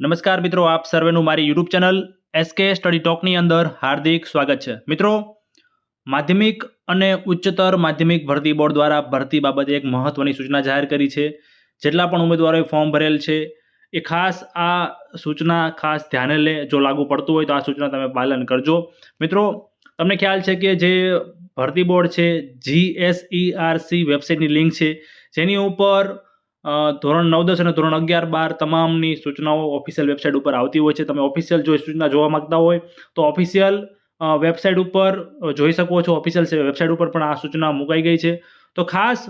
નમસ્કાર મિત્રો, આપ સર્વેનું મારી યુટ્યુબ ચેનલ એસકે સ્ટડી ટોકની અંદર હાર્દિક સ્વાગત છે. મિત્રો, માધ્યમિક અને ઉચ્ચતર માધ્યમિક ભરતી બોર્ડ દ્વારા ભરતી બાબતે એક મહત્વની સૂચના જાહેર કરી છે. જેટલા પણ ઉમેદવારોએ ફોર્મ ભરેલ છે, એ ખાસ આ સૂચના ખાસ ધ્યાને લે, જો લાગુ પડતું હોય તો આ સૂચના તમે પાલન કરજો. મિત્રો, તમને ખ્યાલ છે કે જે ભરતી બોર્ડ છે જીએસઈઆરસી વેબસાઇટની લિંક છે, જેની ઉપર ધોરણ નવ દસ અને ધોરણ અગિયાર બાર તમામની સૂચનાઓ ઓફિશિયલ વેબસાઇટ ઉપર આવતી હોય છે. તમે ઓફિશિયલ જો સૂચના જોવા માંગતા હોય, તો ઓફિશિયલ વેબસાઇટ ઉપર જોઈ શકો છો. ઓફિશિયલ વેબસાઇટ ઉપર પણ આ સૂચના મુકાઈ ગઈ છે. તો ખાસ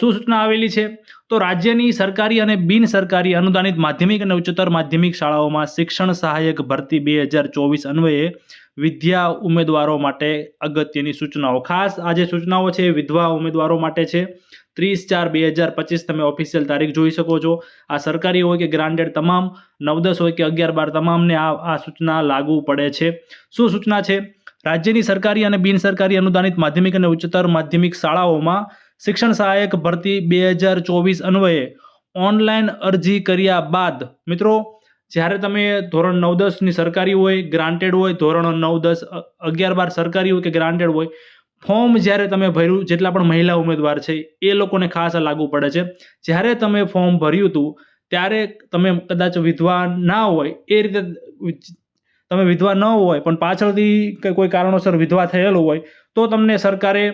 શું સૂચના આવેલી છે. તો રાજ્યની સરકારી અને બિન સરકારી અનુદાનિત માધ્યમિક અને ઉચ્ચતર માધ્યમિક શાળાઓમાં શિક્ષણ સહાયક ભરતી બે હજાર ચોવીસ અન્વયે વિદ્યા ઉમેદવારો માટે અગત્યની સૂચનાઓ. ખાસ, આ જે સૂચનાઓ છે વિધવા ઉમેદવારો માટે છે. ત્રીસ ચાર બે હજાર પચીસ તમે ઓફિશિયલ તારીખ જોઈ શકો છો. આ સરકારી હોય કે ગ્રાન્ટેડ તમામ, નવ દસ હોય કે અગિયાર બાર તમામને આ આ સૂચના લાગુ પડે છે. શું સૂચના છે? રાજ્યની સરકારી અને બિન સરકારી અનુદાનિત માધ્યમિક અને ઉચ્ચતર માધ્યમિક શાળાઓમાં શિક્ષણ સહાયક ભરતી બે હજાર ચોવીસ અન્વયે ઓનલાઈન અરજી કર્યા બાદ, મિત્રો, જ્યારે તમે ધોરણ નવ દસની સરકારી હોય, ગ્રાન્ટેડ હોય, ધોરણ નવ દસ અગિયાર બાર સરકારી હોય કે ગ્રાન્ટેડ હોય, ફોર્મ જ્યારે તમે ભર્યું, જેટલા પણ મહિલા ઉમેદવાર છે, એ લોકોને ખાસ લાગુ પડે છે. જ્યારે તમે ફોર્મ ભર્યું હતું, ત્યારે તમે કદાચ વિધવા ના હોય, એ રીતે તમે વિધવા ન હોય, પણ પાછળથી કે કોઈ કારણોસર વિધવા થયેલું હોય, તો તમને સરકારે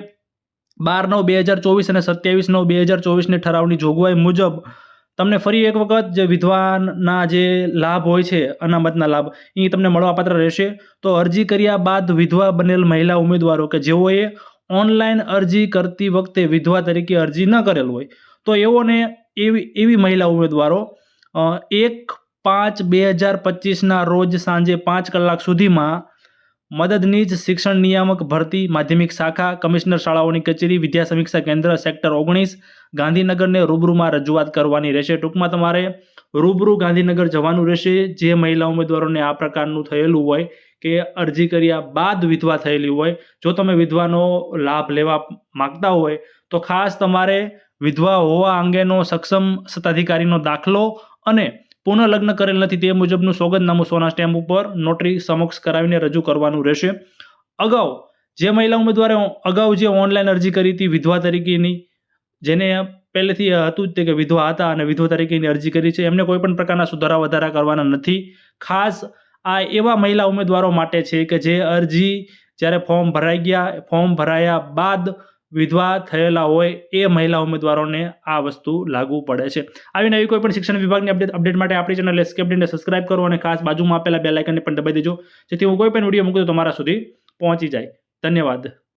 બાર નવ બે હજાર ચોવીસ અને સત્યાવીસ નવ બે હજાર ચોવીસની ઠરાવની જોગવાઈ મુજબ તમને ફરી એક વખત જે વિધવાના જે લાભ હોય છે, અનામતના લાભ એ તમને મળવાપાત્ર રહેશે. તો અરજી કર્યા બાદ વિધવા બનેલ મહિલા ઉમેદવારો કે જેઓએ ઓનલાઈન અરજી કરતી વખતે વિધવા તરીકે અરજી ન કરેલ હોય, તો એઓને એવી એવી મહિલા ઉમેદવારો એક પાંચ બે હજાર પચીસના રોજ સાંજે પાંચ કલાક સુધીમાં મદદનીશ શિક્ષણ નિયામક ભરતી માધ્યમિક શાખા કમિશનર શાળાઓની કચેરી વિદ્યા સમીક્ષા કેન્દ્ર સેક્ટર ઓગણીસ ગાંધીનગરને રૂબરૂમાં રજૂઆત કરવાની રહેશે. ટૂંકમાં તમારે રૂબરૂ ગાંધીનગર જવાનું રહેશે. જે મહિલા ઉમેદવારોને આ પ્રકારનું થયેલું હોય કે અરજી કર્યા બાદ વિધવા થયેલી હોય, જો તમે વિધવાનો લાભ લેવા માગતા હોય, તો ખાસ તમારે વિધવા હોવા અંગેનો સક્ષમ સત્તાધિકારીનો દાખલો અને પુનઃલગ્ન કરેલ નથી. તે મુજબનું સોગંદનામું સોના સ્ટેમ્પ ઉપર નોટરી સમક્ષ કરાવીને રજૂ કરવાનું રહેશે. અગાઉ જે મહિલા ઉમેદવારે અગાઉ જે ઓનલાઈન અરજી કરી હતી, વિધવા તરીકેની, જેને પહેલેથી હતું જ તે કે વિધવા હતા અને વિધવા તરીકેની અરજી કરી છે, એમને કોઈ પણ પ્રકારના સુધારા વધારા કરવાના નથી. ખાસ આ એવા મહિલા ઉમેદવારો માટે છે કે જે અરજી જ્યારે ફોર્મ ભરાઈ ગયા, ફોર્મ ભરાયા બાદ વિધવા થયેલા હોય એ મહિલા ઉમેદવારોને આ વસ્તુ લાગુ પડે છે. આવી નવી કોઈ શિક્ષણ વિભાગની અપડેટ અપડેટ માટે આપણી ચેનલ એસ્કેપડીને સબસ્ક્રાઇબ કરો અને ખાસ બાજુમાં આપેલા બે લાઇકનને પણ દબાઈ દેજો. જેથી હું કોઈ પણ વીડિયો મૂકું તો તમારા સુધી પહોંચી જાય. ધન્યવાદ.